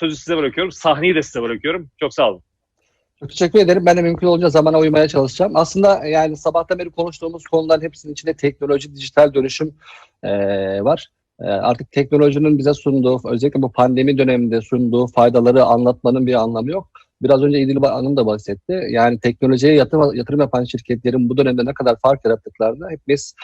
sözü size bırakıyorum. Sahneyi de size bırakıyorum. Çok sağ olun. Çok teşekkür ederim. Ben de mümkün olunca zamana uymaya çalışacağım. Aslında yani sabahtan beri konuştuğumuz konuların hepsinin içinde teknoloji, dijital dönüşüm eee, var. Eee, artık teknolojinin bize sunduğu, özellikle bu pandemi döneminde sunduğu faydaları anlatmanın bir anlamı yok. Biraz önce İdil Hanım da bahsetti. Yani teknolojiye yatırım, yatırım yapan şirketlerin bu dönemde ne kadar fark yarattıklarını hep biz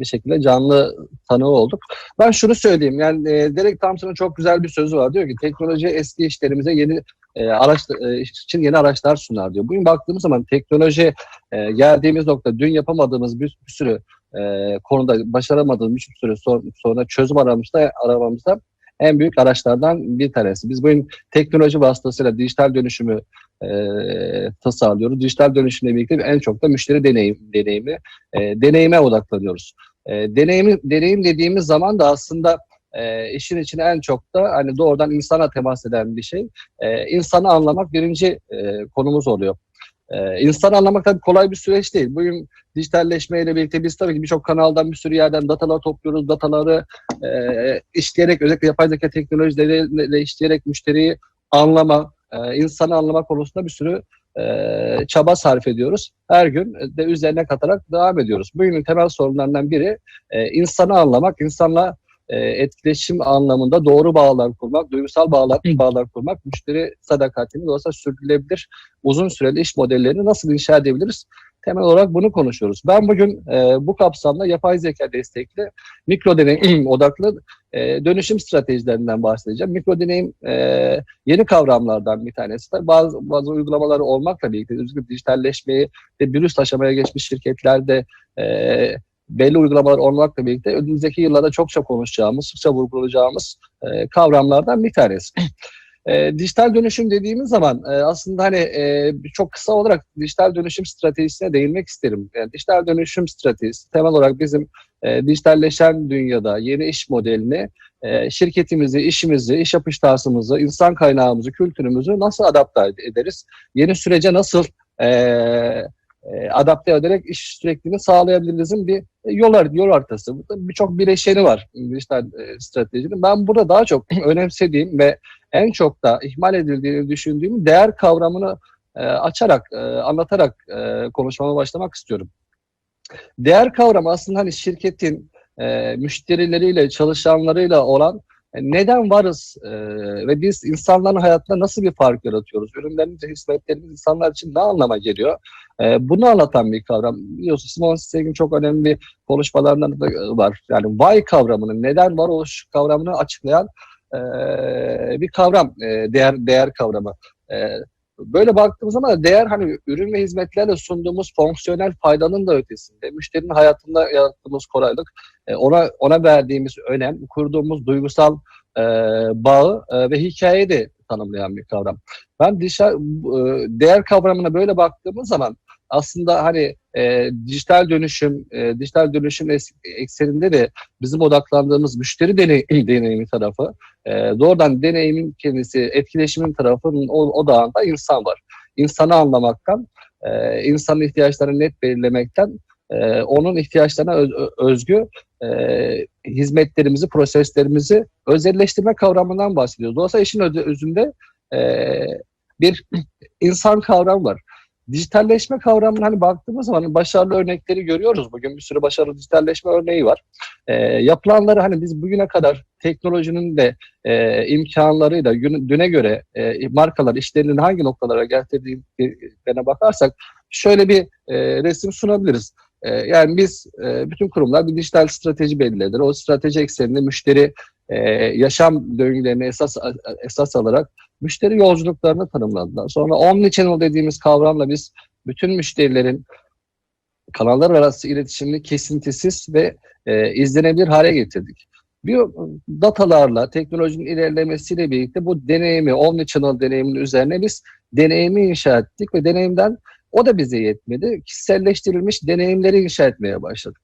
bir şekilde canlı tanığı olduk. Ben şunu söyleyeyim. Yani e, Derek Thompson'ın çok güzel bir sözü var. Diyor ki teknoloji eski işlerimize yeni e, araç e, için yeni araçlar sunar diyor. Bugün baktığımız zaman teknoloji e, geldiğimiz nokta dün yapamadığımız bir, bir sürü e, konuda başaramadığımız bir sürü sor, sonra çözüm aramızda aramamızda en büyük araçlardan bir tanesi. Biz bugün teknoloji vasıtasıyla dijital dönüşümü e, tasarlıyoruz. Dijital dönüşümle birlikte en çok da müşteri deneyim, deneyimi, e, deneyime odaklanıyoruz. E, deneyimi, deneyim dediğimiz zaman da aslında e, işin içine en çok da hani doğrudan insana temas eden bir şey. E, insanı anlamak birinci e, konumuz oluyor. E, insanı anlamak tabii kolay bir süreç değil. Bugün dijitalleşmeyle birlikte biz tabii ki birçok kanaldan bir sürü yerden datalar topluyoruz. Dataları e, işleyerek özellikle yapay zeka teknolojileriyle işleyerek müşteriyi anlama, e, insanı anlama konusunda bir sürü e, çaba sarf ediyoruz. Her gün de üzerine katarak devam ediyoruz. Bugünün temel sorunlarından biri e, insanı anlamak, insanla e, etkileşim anlamında doğru bağlar kurmak, duygusal bağlar, bağlar kurmak, müşteri sadakatini dolayısıyla sürdürülebilir uzun süreli iş modellerini nasıl inşa edebiliriz? Temel olarak bunu konuşuyoruz. Ben bugün e, bu kapsamda yapay zeka destekli mikro deneyim odaklı e, dönüşüm stratejilerinden bahsedeceğim. Mikro deneyim e, yeni kavramlardan bir tanesi. Bazı, bazı uygulamaları olmakla birlikte özellikle dijitalleşmeyi ve bir üst aşamaya geçmiş şirketlerde e, belli uygulamalar olmakla birlikte önümüzdeki yıllarda çokça konuşacağımız, sıkça vurgulayacağımız e, kavramlardan bir tanesi. E, dijital dönüşüm dediğimiz zaman e, aslında hani e, çok kısa olarak dijital dönüşüm stratejisine değinmek isterim. Yani dijital dönüşüm stratejisi temel olarak bizim e, dijitalleşen dünyada yeni iş modelini e, şirketimizi, işimizi, iş yapış tarzımızı, insan kaynağımızı, kültürümüzü nasıl adapte ederiz? Yeni sürece nasıl e, e, adapte ederek iş sürekliliğini sağlayabilirizin bir yol, yol haritası. Burada birçok bileşeni var dijital e, stratejinin. Ben burada daha çok önemsediğim ve en çok da ihmal edildiğini düşündüğüm değer kavramını e, açarak, e, anlatarak e, konuşmama başlamak istiyorum. Değer kavramı aslında hani şirketin e, müşterileriyle, çalışanlarıyla olan e, neden varız e, ve biz insanların hayatında nasıl bir fark yaratıyoruz? Ürünlerimiz, hizmetlerimiz insanlar için ne anlama geliyor? E, bunu anlatan bir kavram. Biliyorsunuz Simon Sisek'in çok önemli bir konuşmalarından da var. Yani why kavramını, neden var oluş kavramını açıklayan e, bir kavram, e, değer değer kavramı. E, böyle baktığımız zaman değer hani ürün ve hizmetlerle sunduğumuz fonksiyonel faydanın da ötesinde, müşterinin hayatında yarattığımız kolaylık, e, ona ona verdiğimiz önem, kurduğumuz duygusal e, bağı e, ve hikayeyi de tanımlayan bir kavram. Ben dışa, e, değer kavramına böyle baktığımız zaman aslında hani e, dijital dönüşüm, e, dijital dönüşüm ekseninde de bizim odaklandığımız müşteri deney, deneyimi tarafı, e, doğrudan deneyimin kendisi, etkileşimin tarafının o, odağında insan var. İnsanı anlamaktan, e, insanın ihtiyaçlarını net belirlemekten, e, onun ihtiyaçlarına öz, özgü e, hizmetlerimizi, proseslerimizi özelleştirme kavramından bahsediyoruz. Dolayısıyla işin özünde e, bir insan kavramı var. Dijitalleşme kavramına hani baktığımız zaman başarılı örnekleri görüyoruz. Bugün bir sürü başarılı dijitalleşme örneği var. E, yapılanları hani biz bugüne kadar teknolojinin de e, imkanlarıyla düne göre e, markalar işlerinin hangi noktalara getirdiğine bakarsak şöyle bir e, resim sunabiliriz. E, yani biz e, bütün kurumlar bir dijital strateji belirlediler. O strateji ekseninde müşteri e, yaşam döngülerini esas esas alarak müşteri yolculuklarını tanımladılar. Sonra omnichannel dediğimiz kavramla biz bütün müşterilerin kanallar arası iletişimini kesintisiz ve e, izlenebilir hale getirdik. Bir datalarla, teknolojinin ilerlemesiyle birlikte bu deneyimi, omnichannel deneyimin üzerine biz deneyimi inşa ettik ve deneyimden o da bize yetmedi. Kişiselleştirilmiş deneyimleri inşa etmeye başladık.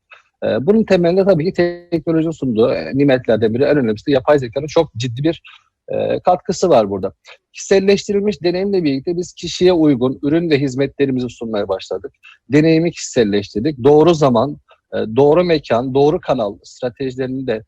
Bunun temelinde tabii ki teknolojinin sunduğu nimetlerden biri en önemlisi yapay zekanın çok ciddi bir katkısı var burada. Kişiselleştirilmiş deneyimle birlikte biz kişiye uygun ürün ve hizmetlerimizi sunmaya başladık. Deneyimi kişiselleştirdik. Doğru zaman, doğru mekan, doğru kanal stratejilerini de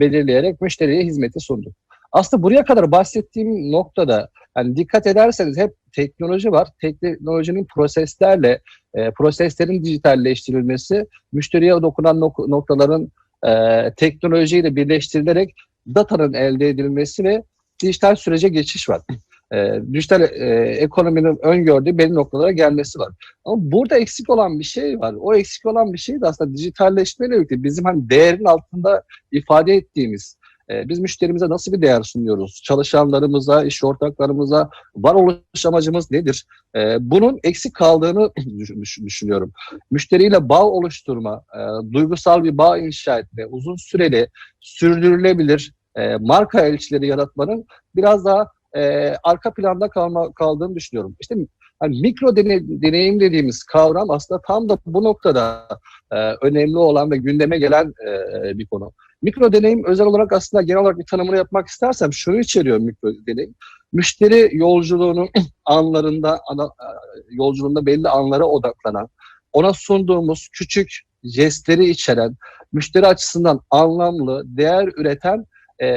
belirleyerek müşteriye hizmeti sunduk. Aslında buraya kadar bahsettiğim noktada hani dikkat ederseniz hep teknoloji var. Teknolojinin proseslerle, e, proseslerin dijitalleştirilmesi, müşteriye dokunan nok- noktaların e, teknolojiyle birleştirilerek datanın elde edilmesi ve dijital sürece geçiş var. E, dijital e, ekonominin öngördüğü belli noktalara gelmesi var. Ama burada eksik olan bir şey var. O eksik olan bir şey de aslında dijitalleşmeyle birlikte bizim hani değerin altında ifade ettiğimiz e, biz müşterimize nasıl bir değer sunuyoruz? Çalışanlarımıza, iş ortaklarımıza varoluş amacımız nedir? E, bunun eksik kaldığını düş- düşünüyorum. Müşteriyle bağ oluşturma, e, duygusal bir bağ inşa etme, uzun süreli, sürdürülebilir e, marka elçileri yaratmanın biraz daha e, arka planda kalma, kaldığını düşünüyorum. İşte hani mikro dene- deneyim dediğimiz kavram aslında tam da bu noktada önemli olan ve gündeme gelen bir konu. Mikro deneyim özel olarak aslında genel olarak bir tanımını yapmak istersem şunu içeriyor mikro deneyim. Müşteri yolculuğunun anlarında, ana, e, yolculuğunda belli anlara odaklanan, ona sunduğumuz küçük jestleri içeren, müşteri açısından anlamlı, değer üreten e,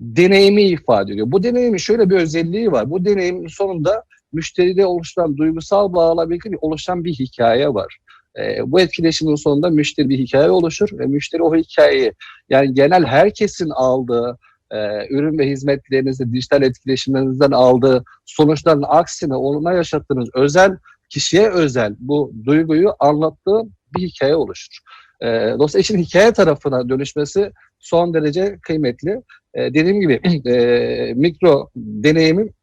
deneyimi ifade ediyor. Bu deneyimin şöyle bir özelliği var. Bu deneyimin sonunda müşteride oluşan duygusal bağla birlikte bir- oluşan bir hikaye var. E, bu etkileşimin sonunda müşteri bir hikaye oluşur ve müşteri o hikayeyi yani genel herkesin aldığı e, ürün ve hizmetlerinizde dijital etkileşimlerinizden aldığı sonuçların aksine ona yaşattığınız özel kişiye özel bu duyguyu anlattığı bir hikaye oluşur. E, dolayısıyla işin hikaye tarafına dönüşmesi son derece kıymetli. E, dediğim gibi e, mikro deneyimin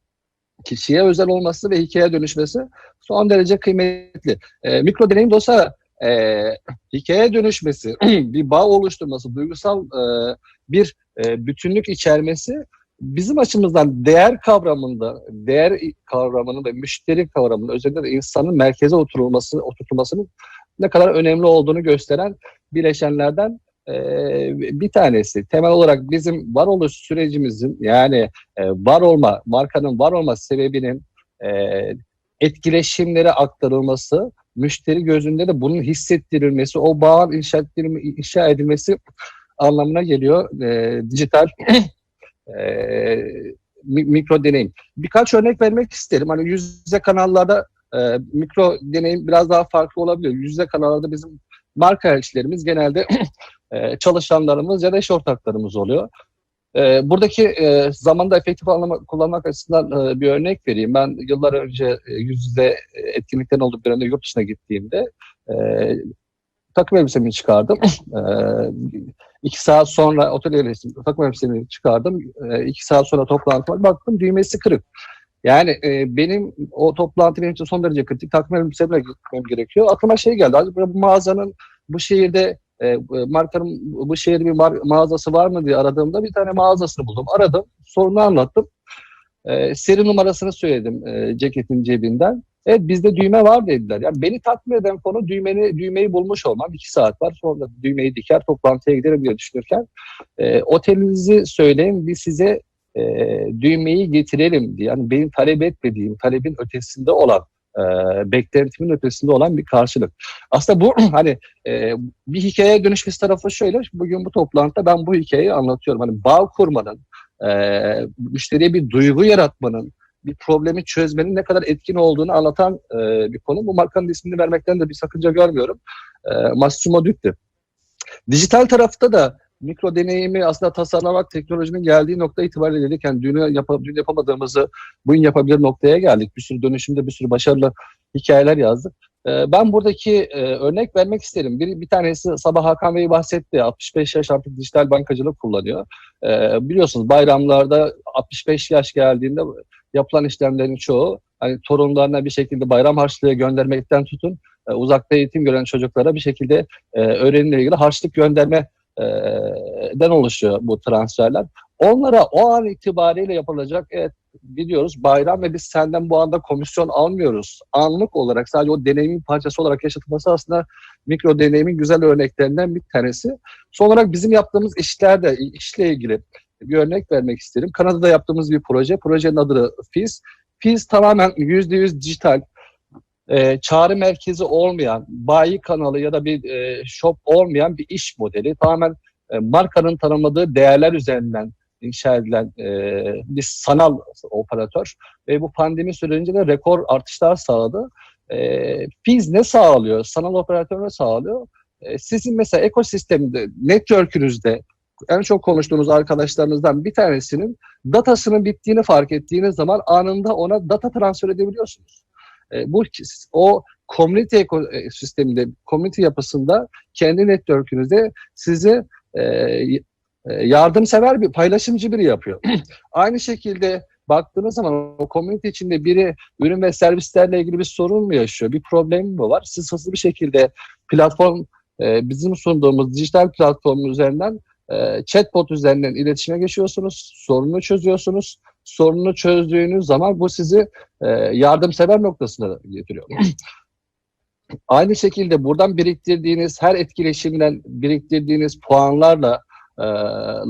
kişiye özel olması ve hikaye dönüşmesi son derece kıymetli. E, mikro deneyim dolayısıyla e, hikaye dönüşmesi, bir bağ oluşturması, duygusal e, bir e, bütünlük içermesi bizim açımızdan değer kavramında, değer kavramının ve müşteri kavramının özellikle de insanın merkeze oturulması, oturtulmasının ne kadar önemli olduğunu gösteren bileşenlerden e, bir tanesi. Temel olarak bizim varoluş sürecimizin yani e, var olma, markanın var olma sebebinin e, etkileşimlere aktarılması, müşteri gözünde de bunun hissettirilmesi, o bağın inşa, inşa edilmesi anlamına geliyor e, dijital e, mi- mikro deneyim. Birkaç örnek vermek isterim. Hani yüz yüze kanallarda e, mikro deneyim biraz daha farklı olabiliyor. Yüz yüze kanallarda bizim marka elçilerimiz genelde e, çalışanlarımız ya da iş ortaklarımız oluyor. E, buradaki e, zamanda efektif anlama, kullanmak açısından bir örnek vereyim. Ben yıllar önce e, yüz yüze etkinliklerin olduğu bir dönemde yurt dışına gittiğimde takım elbisemi çıkardım. E, iki saat sonra otel yerleştim. Takım elbisemi çıkardım. E, iki saat sonra toplantı var. Baktım düğmesi kırık. Yani e, benim o toplantı benim için son derece kritik. Takım elbisemle gitmem gerekiyor. Aklıma şey geldi. Acaba bu mağazanın bu şehirde e, markanın bu şehirde bir mar- mağazası var mı diye aradığımda bir tane mağazasını buldum. Aradım. Sorunu anlattım. E, seri numarasını söyledim e, ceketin cebinden. Evet bizde düğme var dediler. Yani beni tatmin eden konu düğmeni, düğmeyi bulmuş olmam. İki saat var. Sonra düğmeyi diker toplantıya giderim diye düşünürken e, otelinizi söyleyin biz size e, düğmeyi getirelim diye. Yani benim talep etmediğim, talebin ötesinde olan e, beklentimin ötesinde olan bir karşılık. Aslında bu hani e, bir hikayeye dönüşmesi tarafı şöyle. Bugün bu toplantıda ben bu hikayeyi anlatıyorum. Hani bağ kurmanın, e, müşteriye bir duygu yaratmanın, bir problemi çözmenin ne kadar etkin olduğunu anlatan e, bir konu. Bu markanın ismini vermekten de bir sakınca görmüyorum. E, Massimo Dutti. Dijital tarafta da mikro deneyimi aslında tasarlamak teknolojinin geldiği nokta itibariyle dedik. Yani dün, yap dün yapamadığımızı bugün yapabilir noktaya geldik. Bir sürü dönüşümde bir sürü başarılı hikayeler yazdık. Ee, ben buradaki e, örnek vermek isterim. Bir, bir tanesi sabah Hakan Bey bahsetti. 65 yaş artık dijital bankacılık kullanıyor. Ee, biliyorsunuz bayramlarda 65 yaş geldiğinde yapılan işlemlerin çoğu hani torunlarına bir şekilde bayram harçlığı göndermekten tutun e, uzakta eğitim gören çocuklara bir şekilde e, öğrenimle ilgili harçlık gönderme den oluşuyor bu transferler. Onlara o an itibariyle yapılacak evet biliyoruz bayram ve biz senden bu anda komisyon almıyoruz. Anlık olarak sadece o deneyimin parçası olarak yaşatılması aslında mikro deneyimin güzel örneklerinden bir tanesi. Son olarak bizim yaptığımız işlerde işle ilgili bir örnek vermek isterim. Kanada'da yaptığımız bir proje. Projenin adı FIZ. FIZ tamamen %100 dijital e, çağrı merkezi olmayan, bayi kanalı ya da bir e, shop olmayan bir iş modeli. Tamamen e, markanın tanımladığı değerler üzerinden inşa edilen e, bir sanal operatör ve bu pandemi sürecince de rekor artışlar sağladı. E, Fiz ne sağlıyor? Sanal operatör ne sağlıyor? E, sizin mesela ekosistemde, network'ünüzde en çok konuştuğunuz arkadaşlarınızdan bir tanesinin datasının bittiğini fark ettiğiniz zaman anında ona data transfer edebiliyorsunuz. E, bu o community ekosisteminde, community yapısında kendi network'ünüzde sizi e, e, yardımsever bir paylaşımcı biri yapıyor. Aynı şekilde baktığınız zaman o community içinde biri ürün ve servislerle ilgili bir sorun mu yaşıyor, bir problem mi var? Siz hızlı bir şekilde platform e, bizim sunduğumuz dijital platformun üzerinden e, chatbot üzerinden iletişime geçiyorsunuz, sorunu çözüyorsunuz. Sorunu çözdüğünüz zaman bu sizi e, yardımsever noktasına getiriyor. Aynı şekilde buradan biriktirdiğiniz her etkileşimden biriktirdiğiniz puanlarla e,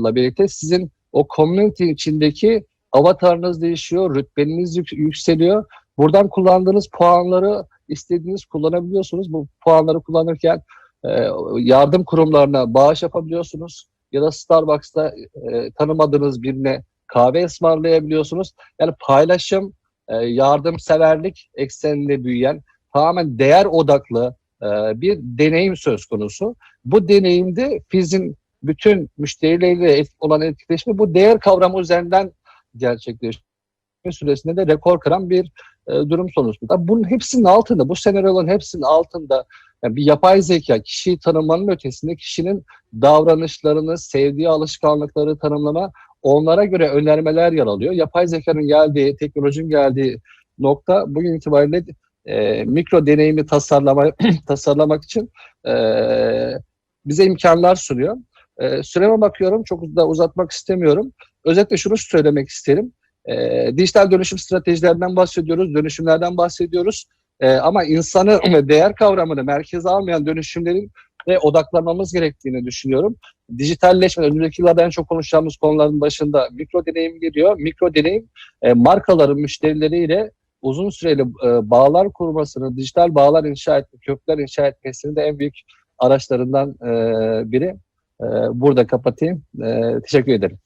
la birlikte sizin o community içindeki avatarınız değişiyor, rütbeniz yük- yükseliyor. Buradan kullandığınız puanları istediğiniz kullanabiliyorsunuz. Bu puanları kullanırken e, yardım kurumlarına bağış yapabiliyorsunuz ya da Starbucks'ta e, tanımadığınız birine kahve ısmarlayabiliyorsunuz. Yani paylaşım, e, yardımseverlik ekseninde büyüyen tamamen değer odaklı e, bir deneyim söz konusu. Bu deneyimde Fiz'in bütün müşterileriyle olan etkileşimi bu değer kavramı üzerinden gerçekleşiyor. Süresinde de rekor kıran bir e, durum sonucunda. Bunun hepsinin altında, bu senaryoların hepsinin altında yani bir yapay zeka kişiyi tanımanın ötesinde kişinin davranışlarını, sevdiği alışkanlıkları tanımlama, onlara göre önermeler yer alıyor. Yapay zekanın geldiği, teknolojinin geldiği nokta bugün itibariyle e, mikro deneyimi tasarlama, tasarlamak için e, bize imkanlar sunuyor. E, süreme bakıyorum, çok da uzatmak istemiyorum. Özetle şunu söylemek isterim. E, dijital dönüşüm stratejilerinden bahsediyoruz, dönüşümlerden bahsediyoruz. E, ama insanı ve değer kavramını merkeze almayan dönüşümlerin ve odaklanmamız gerektiğini düşünüyorum. Dijitalleşme, önümüzdeki yıllarda en çok konuşacağımız konuların başında mikro deneyim geliyor. Mikro deneyim e, markaların müşterileriyle uzun süreli e, bağlar kurmasını, dijital bağlar inşa etme, kökler inşa etmesinin de en büyük araçlarından e, biri. Burada kapatayım. Teşekkür ederim.